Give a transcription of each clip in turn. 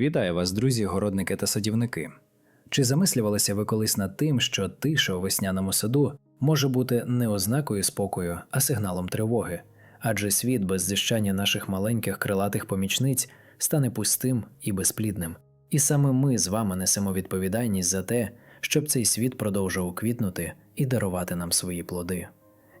Вітаю вас, друзі, городники та садівники. Чи замислювалися ви колись над тим, що тиша у весняному саду може бути не ознакою спокою, а сигналом тривоги? Адже світ без зіщання наших маленьких крилатих помічниць стане пустим і безплідним. І саме ми з вами несемо відповідальність за те, щоб цей світ продовжував квітнути і дарувати нам свої плоди.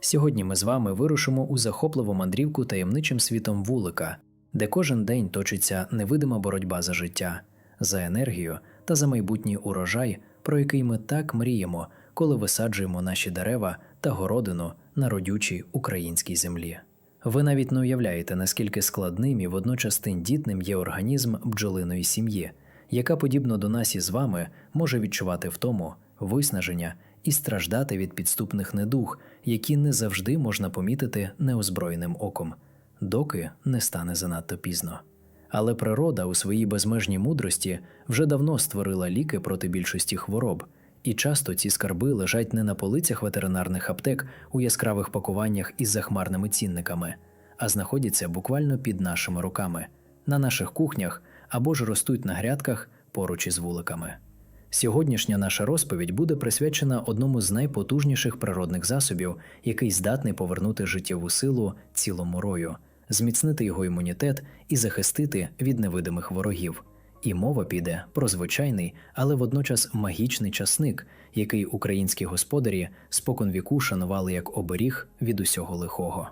Сьогодні ми з вами вирушимо у захопливу мандрівку таємничим світом вулика, де кожен день точиться невидима боротьба за життя, за енергію та за майбутній урожай, про який ми так мріємо, коли висаджуємо наші дерева та городину на родючій українській землі. Ви навіть не уявляєте, наскільки складним і водночас тендітним є організм бджолиної сім'ї, яка, подібно до нас із вами, може відчувати втому, виснаження і страждати від підступних недуг, які не завжди можна помітити неозброєним оком, доки не стане занадто пізно. Але природа у своїй безмежній мудрості вже давно створила ліки проти більшості хвороб, і часто ці скарби лежать не на полицях ветеринарних аптек у яскравих пакуваннях із захмарними цінниками, а знаходяться буквально під нашими руками, на наших кухнях або ж ростуть на грядках поруч із вуликами. Сьогоднішня наша розповідь буде присвячена одному з найпотужніших природних засобів, який здатний повернути життєву силу цілому рою, зміцнити його імунітет і захистити від невидимих ворогів. І мова піде про звичайний, але водночас магічний часник, який українські господарі споконвіку шанували як оберіг від усього лихого.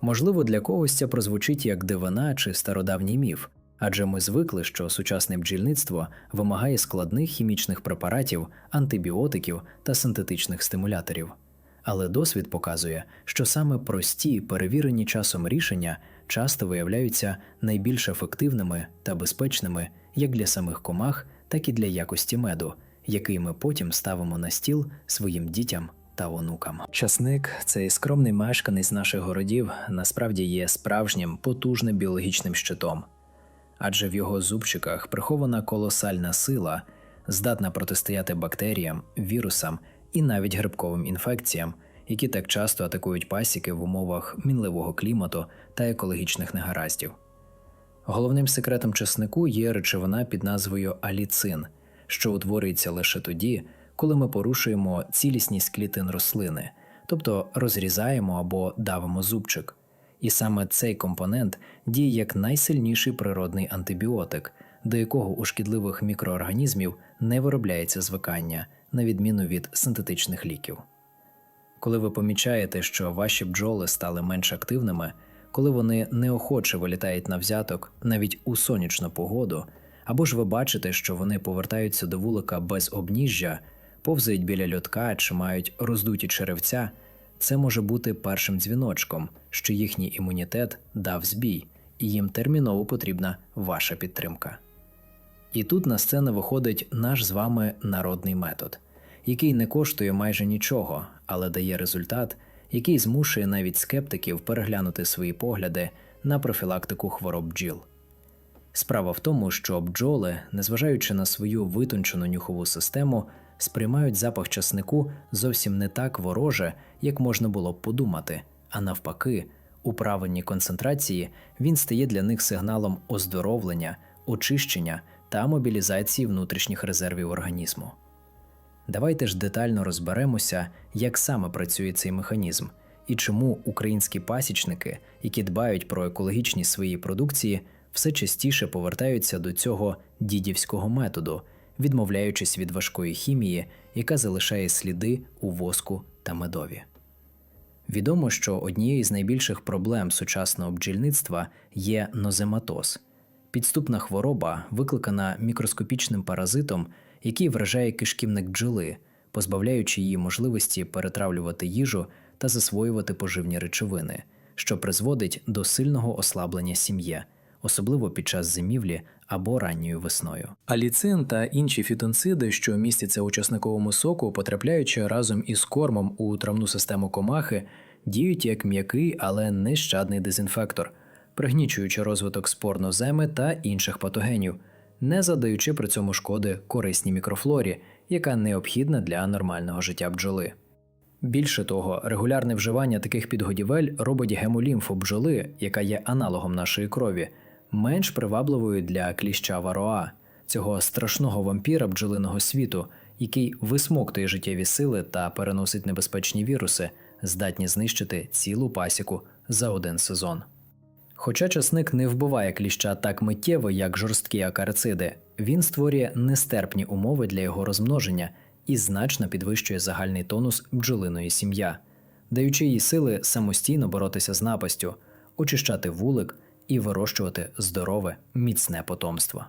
Можливо, для когось це прозвучить як дивина чи стародавній міф, адже ми звикли, що сучасне бджільництво вимагає складних хімічних препаратів, антибіотиків та синтетичних стимуляторів. Але досвід показує, що саме прості, перевірені часом рішення часто виявляються найбільш ефективними та безпечними як для самих комах, так і для якості меду, який ми потім ставимо на стіл своїм дітям та онукам. Часник, цей скромний мешканець наших городів, насправді є справжнім потужним біологічним щитом, адже в його зубчиках прихована колосальна сила, здатна протистояти бактеріям, вірусам і навіть грибковим інфекціям, які так часто атакують пасіки в умовах мінливого клімату та екологічних негараздів. Головним секретом чеснику є речовина під назвою аліцин, що утворюється лише тоді, коли ми порушуємо цілісність клітин рослини, тобто розрізаємо або давимо зубчик. І саме цей компонент діє як найсильніший природний антибіотик, до якого у шкідливих мікроорганізмів не виробляється звикання, на відміну від синтетичних ліків. Коли ви помічаєте, що ваші бджоли стали менш активними, коли вони неохоче вилітають на взяток навіть у сонячну погоду, або ж ви бачите, що вони повертаються до вулика без обніжжя, повзають біля льотка чи мають роздуті черевця, це може бути першим дзвіночком, що їхній імунітет дав збій, і їм терміново потрібна ваша підтримка. І тут на сцену виходить наш з вами народний метод, який не коштує майже нічого, але дає результат, який змушує навіть скептиків переглянути свої погляди на профілактику хвороб бджіл. Справа в тому, що бджоли, незважаючи на свою витончену нюхову систему, сприймають запах часнику зовсім не так вороже, як можна було б подумати, а навпаки, у правильній концентрації він стає для них сигналом оздоровлення, очищення та мобілізації внутрішніх резервів організму. Давайте ж детально розберемося, як саме працює цей механізм і чому українські пасічники, які дбають про екологічність своєї продукції, все частіше повертаються до цього дідівського методу, відмовляючись від важкої хімії, яка залишає сліди у воску та медові. Відомо, що однією з найбільших проблем сучасного бджільництва є нозематоз підступна хвороба, викликана мікроскопічним паразитом, який вражає кишківник бджоли, позбавляючи її можливості перетравлювати їжу та засвоювати поживні речовини, що призводить до сильного ослаблення сім'ї, особливо під час зимівлі або ранньою весною. Аліцин та інші фітонциди, що містяться у часниковому соку, потрапляючи разом із кормом у травну систему комахи, діють як м'який, але нещадний дезінфектор, пригнічуючи розвиток спорноземи та інших патогенів, не задаючи при цьому шкоди корисній мікрофлорі, яка необхідна для нормального життя бджоли. Більше того, регулярне вживання таких підгодівель робить гемолімфу бджоли, яка є аналогом нашої крові, менш привабливою для кліща вароа, цього страшного вампіра бджолиного світу, який висмоктує життєві сили та переносить небезпечні віруси, здатні знищити цілу пасіку за один сезон. Хоча часник не вбиває кліща так миттєво, як жорсткі акарициди, він створює нестерпні умови для його розмноження і значно підвищує загальний тонус бджолиної сім'я, даючи їй сили самостійно боротися з напастю, очищати вулик і вирощувати здорове, міцне потомство.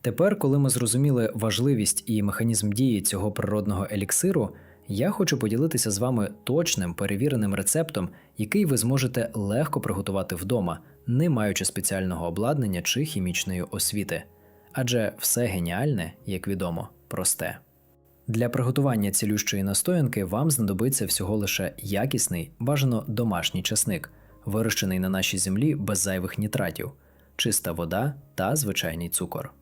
Тепер, коли ми зрозуміли важливість і механізм дії цього природного еліксиру, я хочу поділитися з вами точним перевіреним рецептом, який ви зможете легко приготувати вдома, не маючи спеціального обладнання чи хімічної освіти. Адже все геніальне, як відомо, просте. Для приготування цілющої настоянки вам знадобиться всього лише якісний, бажано домашній часник, вирощений на нашій землі без зайвих нітратів, чиста вода та звичайний цукор.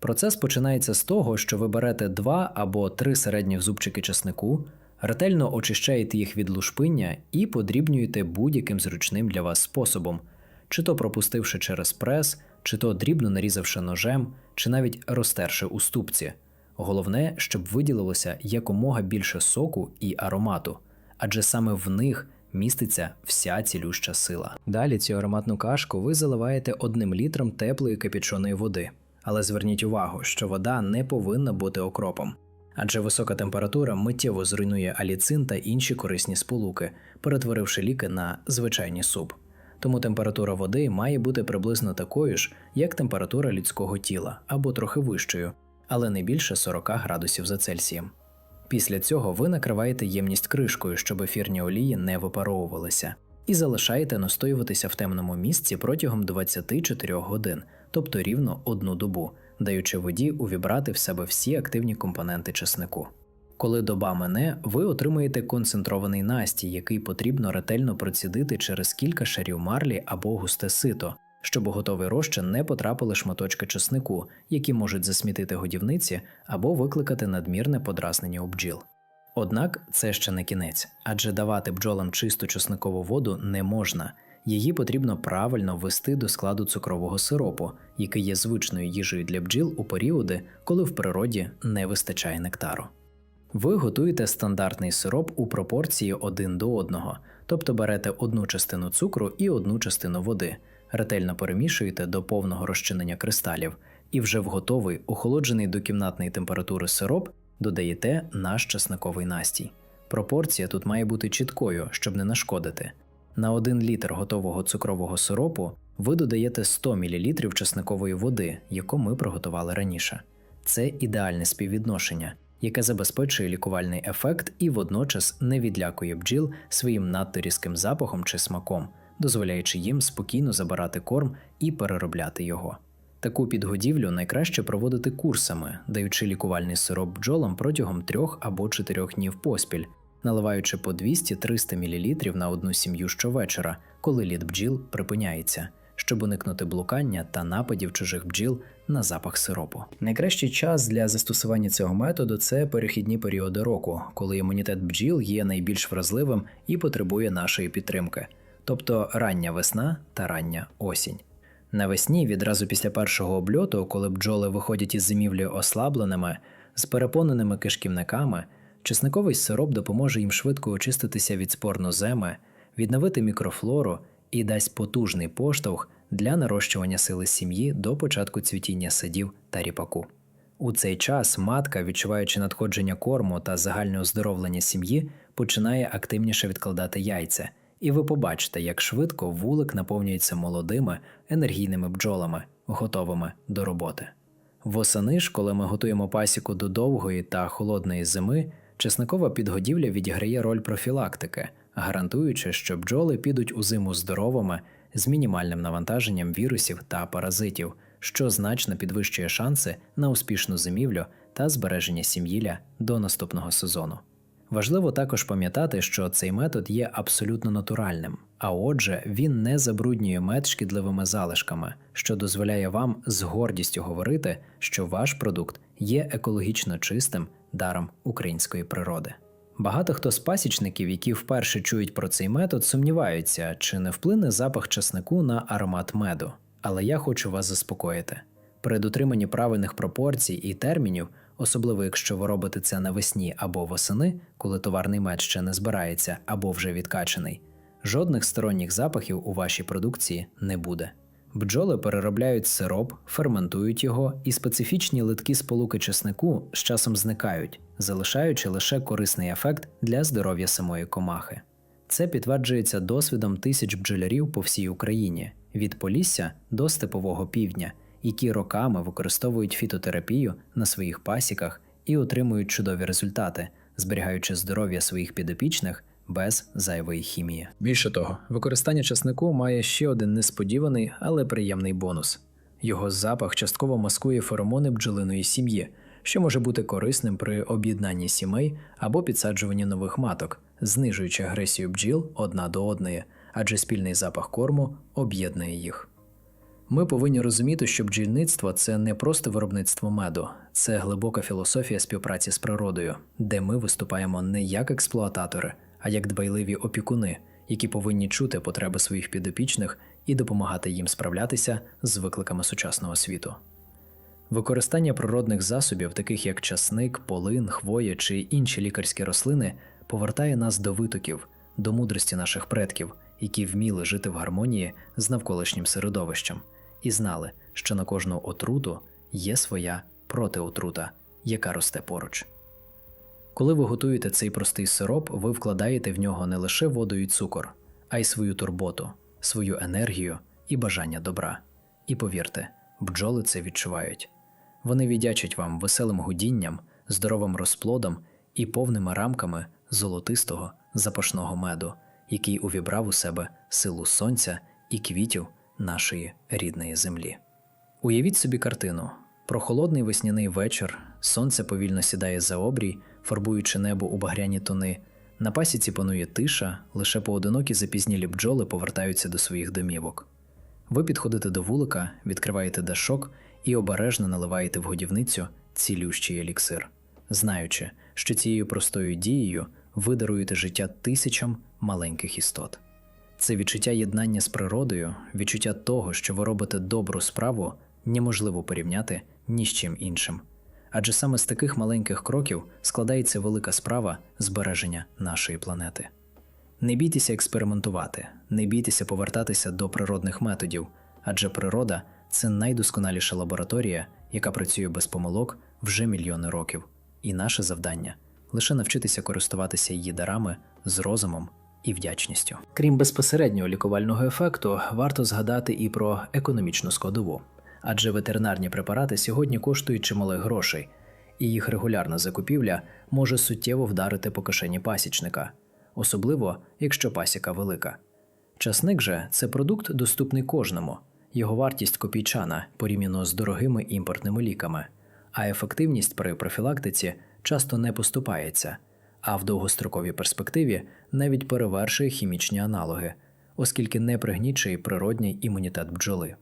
Процес починається з того, що ви берете два або три середніх зубчики часнику, ретельно очищаєте їх від лушпиння і подрібнюєте будь-яким зручним для вас способом, чи то пропустивши через прес, чи то дрібно нарізавши ножем, чи навіть розтерши у ступці. Головне, щоб виділилося якомога більше соку і аромату, адже саме в них міститься вся цілюща сила. Далі цю ароматну кашку ви заливаєте одним літром теплої кипяченої води. Але зверніть увагу, що вода не повинна бути окропом, адже висока температура миттєво зруйнує аліцин та інші корисні сполуки, перетворивши ліки на звичайний суп. Тому температура води має бути приблизно такою ж, як температура людського тіла, або трохи вищою, але не більше 40 градусів за Цельсієм. Після цього ви накриваєте ємність кришкою, щоб ефірні олії не випаровувалися, і залишаєте настоюватися в темному місці протягом 24 годин, тобто рівно одну добу, даючи воді увібрати в себе всі активні компоненти чеснику. Коли доба мине, ви отримаєте концентрований настій, який потрібно ретельно процідити через кілька шарів марлі або густе сито, щоб у готовий розчин не потрапили шматочки чеснику, які можуть засмітити годівниці або викликати надмірне подразнення у бджіл. Однак це ще не кінець, адже давати бджолам чисту чесникову воду не можна. Її потрібно правильно ввести до складу цукрового сиропу, який є звичною їжею для бджіл у періоди, коли в природі не вистачає нектару. Ви готуєте стандартний сироп у пропорції один до одного, тобто берете одну частину цукру і одну частину води, ретельно перемішуєте до повного розчинення кристалів, і вже в готовий, охолоджений до кімнатної температури сироп додаєте наш чесниковий настій. Пропорція тут має бути чіткою, щоб не нашкодити. На 1 літр готового цукрового сиропу ви додаєте 100 мл чесникової води, яку ми приготували раніше. Це ідеальне співвідношення, яке забезпечує лікувальний ефект і водночас не відлякує бджіл своїм надто різким запахом чи смаком, дозволяючи їм спокійно забирати корм і переробляти його. Таку підгодівлю найкраще проводити курсами, даючи лікувальний сироп бджолам протягом 3 або 4 днів поспіль, наливаючи по 200-300 мл на одну сім'ю щовечора, коли лід бджіл припиняється, щоб уникнути блукання та нападів чужих бджіл на запах сиропу. Найкращий час для застосування цього методу це перехідні періоди року, коли імунітет бджіл є найбільш вразливим і потребує нашої підтримки, тобто рання весна та рання осінь. Навесні, відразу після першого обльоту, коли бджоли виходять із зимівлі ослабленими, з переповненими кишківниками, чесниковий сироп допоможе їм швидко очиститися від спорноземи, відновити мікрофлору і дасть потужний поштовх для нарощування сили сім'ї до початку цвітіння садів та ріпаку. У цей час матка, відчуваючи надходження корму та загальне оздоровлення сім'ї, починає активніше відкладати яйця, і ви побачите, як швидко вулик наповнюється молодими енергійними бджолами, готовими до роботи. Восени ж, коли ми готуємо пасіку до довгої та холодної зими, чесникова підгодівля відіграє роль профілактики, гарантуючи, що бджоли підуть у зиму здоровими з мінімальним навантаженням вірусів та паразитів, що значно підвищує шанси на успішну зимівлю та збереження сім'їля до наступного сезону. Важливо також пам'ятати, що цей метод є абсолютно натуральним, а отже, він не забруднює мед шкідливими залишками, що дозволяє вам з гордістю говорити, що ваш продукт є екологічно чистим даром української природи. Багато хто з пасічників, які вперше чують про цей метод, сумніваються, чи не вплине запах часнику на аромат меду. Але я хочу вас заспокоїти. При дотриманні правильних пропорцій і термінів, особливо якщо ви робите це навесні або восени, коли товарний мед ще не збирається або вже відкачений, жодних сторонніх запахів у вашій продукції не буде. Бджоли переробляють сироп, ферментують його, і специфічні литки сполуки чеснику з часом зникають, залишаючи лише корисний ефект для здоров'я самої комахи. Це підтверджується досвідом тисяч бджолярів по всій Україні від Полісся до Степового півдня, які роками використовують фітотерапію на своїх пасіках і отримують чудові результати, зберігаючи здоров'я своїх підопічних без зайвої хімії. Більше того, використання часнику має ще один несподіваний, але приємний бонус. Його запах частково маскує феромони бджолиної сім'ї, що може бути корисним при об'єднанні сімей або підсаджуванні нових маток, знижуючи агресію бджіл одна до одної, адже спільний запах корму об'єднує їх. Ми повинні розуміти, що бджільництво це не просто виробництво меду, це глибока філософія співпраці з природою, де ми виступаємо не як експлуататори, а як дбайливі опікуни, які повинні чути потреби своїх підопічних і допомагати їм справлятися з викликами сучасного світу. Використання природних засобів, таких як часник, полин, хвоя чи інші лікарські рослини, повертає нас до витоків, до мудрості наших предків, які вміли жити в гармонії з навколишнім середовищем, і знали, що на кожну отруту є своя протиотрута, яка росте поруч. Коли ви готуєте цей простий сироп, ви вкладаєте в нього не лише воду і цукор, а й свою турботу, свою енергію і бажання добра. І повірте, бджоли це відчувають. Вони віддячать вам веселим гудінням, здоровим розплодом і повними рамками золотистого запашного меду, який увібрав у себе силу сонця і квітів нашої рідної землі. Уявіть собі картину: прохолодний весняний вечір, сонце повільно сідає за обрій, фарбуючи небо у багряні тони. На пасіці панує тиша, лише поодинокі запізнілі бджоли повертаються до своїх домівок. Ви підходите до вулика, відкриваєте дашок і обережно наливаєте в годівницю цілющий еліксир, знаючи, що цією простою дією ви даруєте життя тисячам маленьких істот. Це відчуття єднання з природою, відчуття того, що ви робите добру справу, неможливо порівняти ні з чим іншим. Адже саме з таких маленьких кроків складається велика справа збереження нашої планети. Не бійтеся експериментувати, не бійтеся повертатися до природних методів, адже природа це найдосконаліша лабораторія, яка працює без помилок вже мільйони років, і наше завдання лише навчитися користуватися її дарами з розумом і вдячністю. Крім безпосереднього лікувального ефекту, варто згадати і про економічну складову, адже ветеринарні препарати сьогодні коштують чималих грошей, і їх регулярна закупівля може суттєво вдарити по кишені пасічника, особливо якщо пасіка велика. Часник же це продукт доступний кожному, його вартість копійчана порівняно з дорогими імпортними ліками, а ефективність при профілактиці часто не поступається, а в довгостроковій перспективі навіть перевершує хімічні аналоги, оскільки не пригнічує природній імунітет бджоли.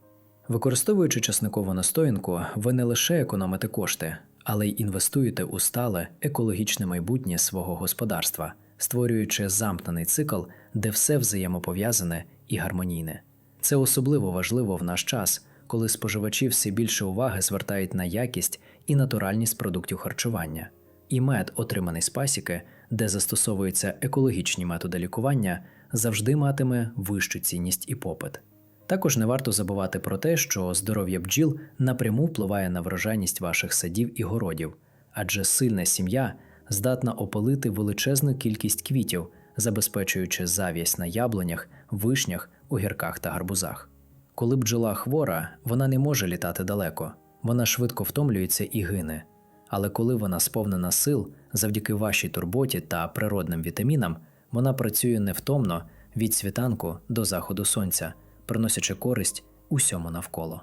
Використовуючи часникову настоянку, ви не лише економите кошти, але й інвестуєте у стале екологічне майбутнє свого господарства, створюючи замкнений цикл, де все взаємопов'язане і гармонійне. Це особливо важливо в наш час, коли споживачі все більше уваги звертають на якість і натуральність продуктів харчування. І мед, отриманий з пасіки, де застосовуються екологічні методи лікування, завжди матиме вищу цінність і попит. Також не варто забувати про те, що здоров'я бджіл напряму впливає на врожайність ваших садів і городів, адже сильна сім'я здатна опалити величезну кількість квітів, забезпечуючи зав'язь на яблунях, вишнях, огірках та гарбузах. Коли бджола хвора, вона не може літати далеко, вона швидко втомлюється і гине. Але коли вона сповнена сил, завдяки вашій турботі та природним вітамінам, вона працює невтомно від світанку до заходу сонця, приносячи користь усьому навколо.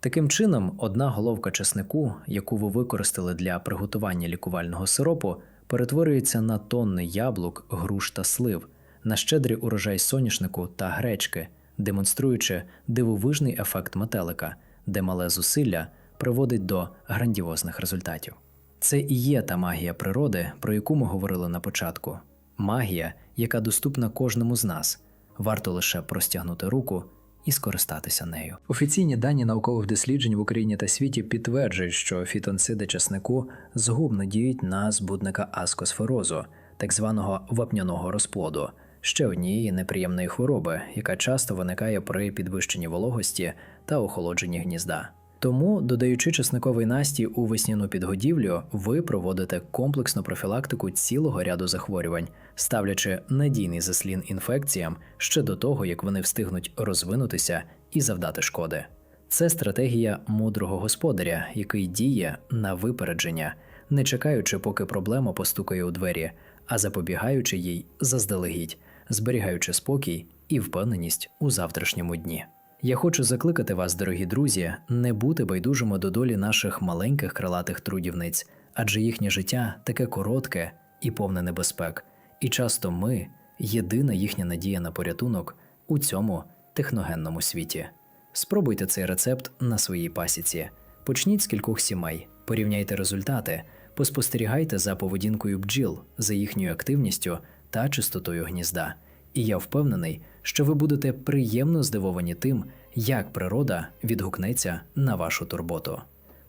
Таким чином, одна головка чеснику, яку ви використали для приготування лікувального сиропу, перетворюється на тонни яблук, груш та слив, на щедрий урожай соняшнику та гречки, демонструючи дивовижний ефект метелика, де мале зусилля приводить до грандіозних результатів. Це і є та магія природи, про яку ми говорили на початку. Магія, яка доступна кожному з нас. Варто лише простягнути руку і скористатися нею. Офіційні дані наукових досліджень в Україні та світі підтверджують, що фітонциди часнику згубно діють на збудника аскосферозу, так званого вапняного розплоду, ще однієї неприємної хвороби, яка часто виникає при підвищенні вологості та охолодженні гнізда. Тому, додаючи чесниковий настій у весняну підгодівлю, ви проводите комплексну профілактику цілого ряду захворювань, ставлячи надійний заслін інфекціям ще до того, як вони встигнуть розвинутися і завдати шкоди. Це стратегія мудрого господаря, який діє на випередження, не чекаючи, поки проблема постукає у двері, а запобігаючи їй заздалегідь, зберігаючи спокій і впевненість у завтрашньому дні. Я хочу закликати вас, дорогі друзі, не бути байдужими до долі наших маленьких крилатих трудівниць, адже їхнє життя таке коротке і повне небезпек, і часто ми єдина їхня надія на порятунок у цьому техногенному світі. Спробуйте цей рецепт на своїй пасіці. Почніть з кількох сімей, порівняйте результати, поспостерігайте за поведінкою бджіл, за їхньою активністю та чистотою гнізда. І я впевнений, що ви будете приємно здивовані тим, як природа відгукнеться на вашу турботу.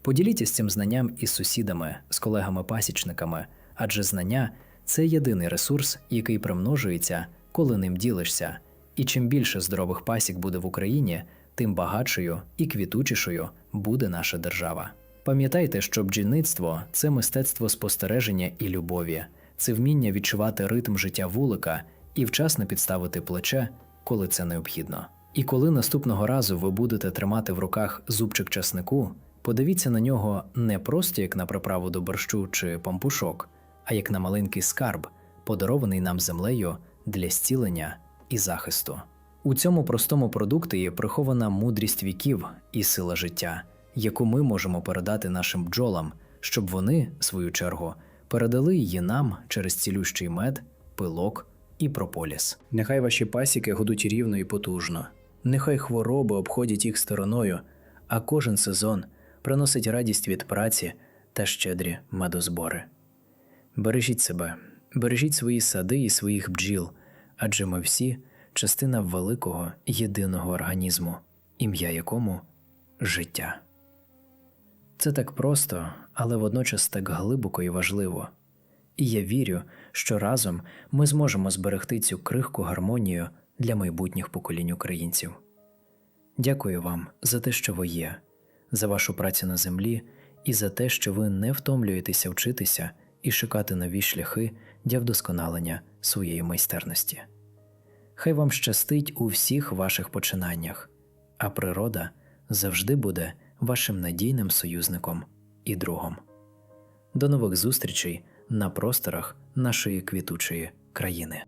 Поділіться цим знанням із сусідами, з колегами-пасічниками, адже знання це єдиний ресурс, який примножується, коли ним ділишся. І чим більше здорових пасік буде в Україні, тим багатшою і квітучішою буде наша держава. Пам'ятайте, що бджільництво це мистецтво спостереження і любові, це вміння відчувати ритм життя вулика і вчасно підставити плече, коли це необхідно. І коли наступного разу ви будете тримати в руках зубчик часнику, подивіться на нього не просто як на приправу до борщу чи пампушок, а як на маленький скарб, подарований нам землею для зцілення і захисту. У цьому простому продукті прихована мудрість віків і сила життя, яку ми можемо передати нашим бджолам, щоб вони, в свою чергу, передали її нам через цілющий мед, пилок і прополіс. Нехай ваші пасіки гудуть рівно і потужно. Нехай хвороби обходять їх стороною, а кожен сезон приносить радість від праці та щедрі медозбори. Бережіть себе, бережіть свої сади і своїх бджіл, адже ми всі частина великого єдиного організму, ім'я якому життя. Це так просто, але водночас так глибоко і важливо. І я вірю, що разом ми зможемо зберегти цю крихку гармонію для майбутніх поколінь українців. Дякую вам за те, що ви є, за вашу працю на землі і за те, що ви не втомлюєтеся вчитися і шукати нові шляхи для вдосконалення своєї майстерності. Хай вам щастить у всіх ваших починаннях, а природа завжди буде вашим надійним союзником і другом. До нових зустрічей на просторах нашої квітучої країни.